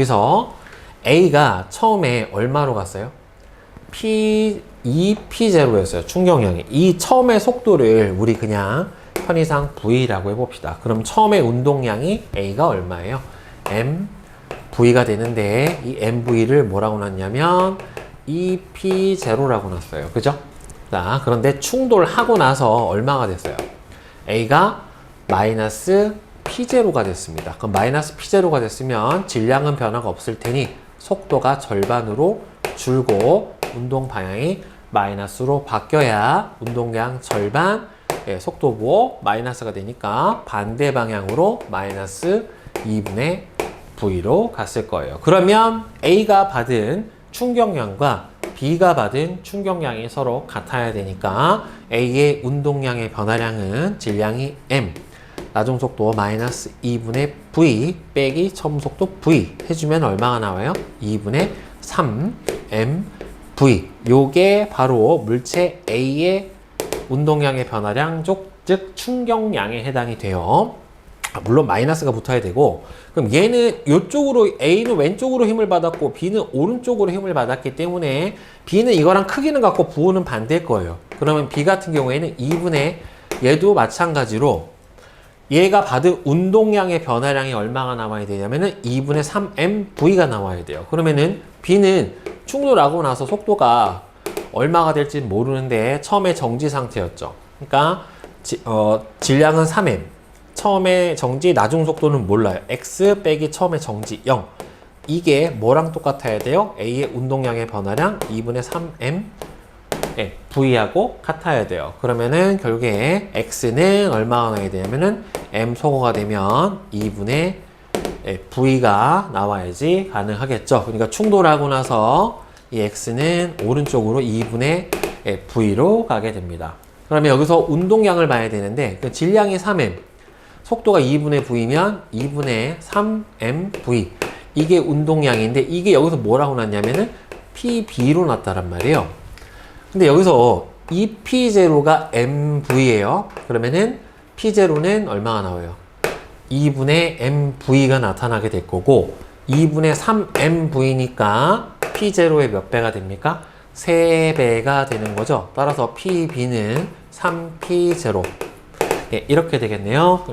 여기서 A가 처음에 얼마로 갔어요? P, 2P0였어요. 충격량이. 이 처음의 속도를 우리 그냥 편의상 V라고 해봅시다. 그럼 처음에 운동량이 A가 얼마예요? M, V가 되는데 이 MV를 뭐라고 놨냐면 2P0라고 놨어요. 그죠? 자, 그런데 충돌하고 나서 얼마가 됐어요? A가 마이너스 P0가 됐습니다. 그럼 마이너스 P0가 됐으면 질량은 변화가 없을 테니 속도가 절반으로 줄고 운동 방향이 마이너스로 바뀌어야 운동량 절반 예, 속도 보 마이너스가 되니까 반대 방향으로 마이너스 2분의 V로 갔을 거예요. 그러면 A가 받은 충격량과 B가 받은 충격량이 서로 같아야 되니까 A의 운동량의 변화량은 질량이 M, 나중 속도 마이너스 2분의 V 빼기 처음 속도 V 해주면 얼마가 나와요? 2분의 3 M V 요게 바로 물체 A의 운동량의 변화량 쪽, 즉 충격량에 해당이 돼요. 아, 물론 마이너스가 붙어야 되고 그럼 얘는 이쪽으로 A는 왼쪽으로 힘을 받았고 B는 오른쪽으로 힘을 받았기 때문에 B는 이거랑 크기는 같고 부호는 반대일 거예요. 그러면 B 같은 경우에는 2분의 얘도 마찬가지로 얘가 받은 운동량의 변화량이 얼마가 나와야 되냐면은 2분의 3mV가 나와야 돼요. 그러면은 B는 충돌하고 나서 속도가 얼마가 될지 모르는데 처음에 정지 상태였죠. 그러니까 지, 어, 질량은 3m. 처음에 정지 나중 속도는 몰라요. x 빼기 처음에 정지 0. 이게 뭐랑 똑같아야 돼요? A의 운동량의 변화량 2분의 3m 예, V하고 같아야 돼요. 그러면은 결국에 X는 얼마가 나야 되냐면은 M 소거가 되면 2분의 예, V가 나와야지 가능하겠죠. 그러니까 충돌하고 나서 이 X는 오른쪽으로 2분의 예, V로 가게 됩니다. 그러면 여기서 운동량을 봐야 되는데 그 질량이 3M, 속도가 2분의 V면 2분의 3mV. 이게 운동량인데 이게 여기서 뭐라고 났냐면은 PB로 났다란 말이에요. 근데 여기서 이 P0가 MV예요. 그러면은 P0는 얼마가 나와요? 2분의 MV가 나타나게 될 거고 2분의 3MV니까 P0의 몇 배가 됩니까? 3배가 되는 거죠. 따라서 PB는 3P0 예, 이렇게 되겠네요.